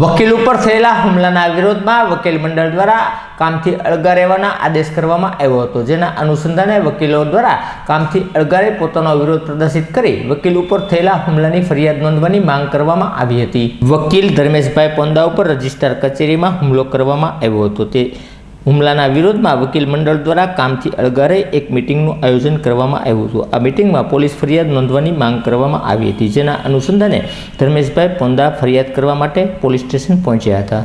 વકીલ ઉપર થયેલા હુમલાના વિરોધમાં વકીલ મંડળ દ્વારા કામથી અળગા રહેવાના આદેશ કરવામાં આવ્યો હતો. જેના અનુસંધાને વકીલો દ્વારા કામથી અળગારે પોતાનો વિરોધ પ્રદર્શિત કરી વકીલ ઉપર થયેલા હુમલાની ફરિયાદ નોંધવાની માંગ કરવામાં આવી હતી. વકીલ ધર્મેશભાઈ પોંદા ઉપર રજિસ્ટ્રાર કચેરીમાં હુમલો કરવામાં આવ્યો હતો. તે હુમલાના વિરોધમાં વકીલ મંડળ દ્વારા કામથી અળગારે એક મિટિંગનું આયોજન કરવામાં આવ્યું હતું. આ મિટિંગમાં પોલીસ ફરિયાદ નોંધવાની માંગ કરવામાં આવી હતી, જેના અનુસંધાને ધર્મેશભાઈ પોંદા ફરિયાદ કરવા માટે પોલીસ સ્ટેશન પહોંચ્યા હતા.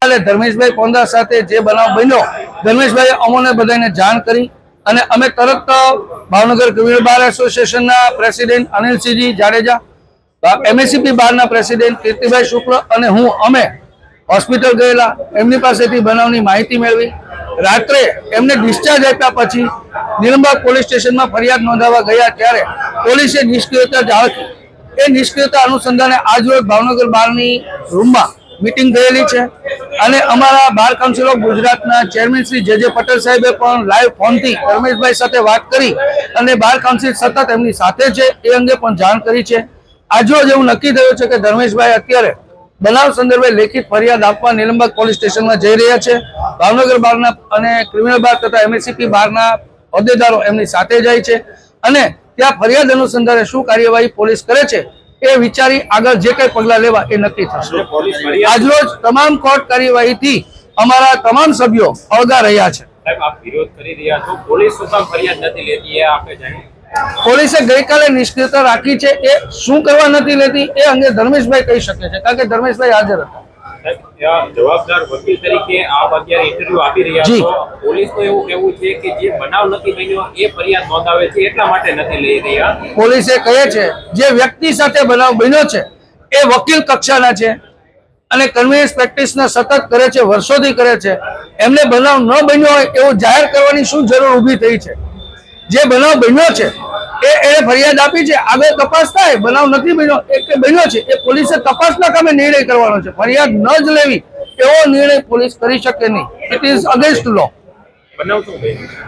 એટલે ધર્મેશભાઈ પોંદા સાથે જે બનાવ બન્યો ધર્મેશભાઈ અમોને બધાને જાણ કરી અને અમે તરત ભાવનગર ક્રિમિનલ બાર એસોસિએશનના પ્રેસિડેન્ટ અનિલસિંહજી જાડેજા એમએસીપી બારના પ્રેસિડેન્ટ કીર્તિભાઈ શુક્લ અને હું, અમે હોસ્પિટલ ગયેલા. એમની પાસેથી બનાવની માહિતી મેળવી. રાત્રે એમને ડિસ્ચાર્જ આપ્યા પછી નિલંબાગ પોલીસ સ્ટેશનમાં ફરિયાદ નોંધાવવા ગયા ત્યારે પોલીસે નિષ્ક્રિયતા જાળવી એ નિષ્ક્રિયતા અનુસંધાને આજરોજ ભાવનગર બારની રૂમમાં મીટિંગ થયેલી છે અને અમારા બાર કાઉન્સિલ ઓફ ગુજરાતના chairman Shri J J Patel સાહેબે પણ લાઈવ ફોનથી રમેશભાઈ સાથે વાત કરી અને બાર કાઉન્સિલ સતત એમની સાથે છે, એ અંગે પણ જાણ કરી છે. આજરોજ એવું નક્કી થયું છે કે ધર્મેશભાઈ અત્યારે બનાવ સંદર્ભે લેખિત ફરિયાદ આપવા નિલંબક પોલીસ સ્ટેશનમાં જઈ રહ્યા છે. ભાવનગર બારના અને ક્રિમિનલ બાર તથા એમએસસીપી બારના હોદ્દેદારો એમની સાથે જાય છે અને ત્યાં ફરિયાદ અનુસંધાને શું કાર્યવાહી પોલીસ કરે છે એ વિચારી આગળ જે કઈ પગલા લેવા એ નક્કી થશે. આજરોજ તમામ કોર્ટ કાર્યવાહીથી અમારા તમામ સભ્યો અળગા રહ્યા છે. પોલીસ ગઈકાલે નિષ્ક્રિયતા રાખી છે એ શું કરવા નથી લેતી એ અંગે ધર્મેશભાઈ કહી શકે છે કારણ કે ધર્મેશભાઈ હાજર હતા. જવાબદાર વકીલ તરીકે આપ અત્યારે ઇન્ટરવ્યુ આપી રહ્યા. છો. પોલીસનું એવું કહેવું છે કે જે બનાવ નથી બન્યો એ ફરિયાદ નોંધાવે છે એટલા માટે નથી લઈ રહ્યા. પોલીસે કહે છે જે વ્યક્તિ સાથે બનાવ બન્યો છે એ વકીલ કક્ષાના છે અને કન્વીનન્સ પ્રેક્ટિસના સતત કરે છે વર્ષોથી કરે છે. એમને બનાવ ન બન્યો હોય એવું જાહેર કરવાની શું જરૂર ઊભી થઈ છે? જે બનાવ બન્યો છે એ એને ફરિયાદ આપી છે. આગળ તપાસ થાય, બનાવ નથી બન્યો. કે બન્યો છે, એ પોલીસે તપાસના કામે નિર્ણય કરવાનો છે. ફરિયાદ ન જ લેવી, એવો નિર્ણય પોલીસ કરી શકે નહીં. ઇટ ઇઝ અગેન્સ્ટ લો બનાવ શું? બન્યો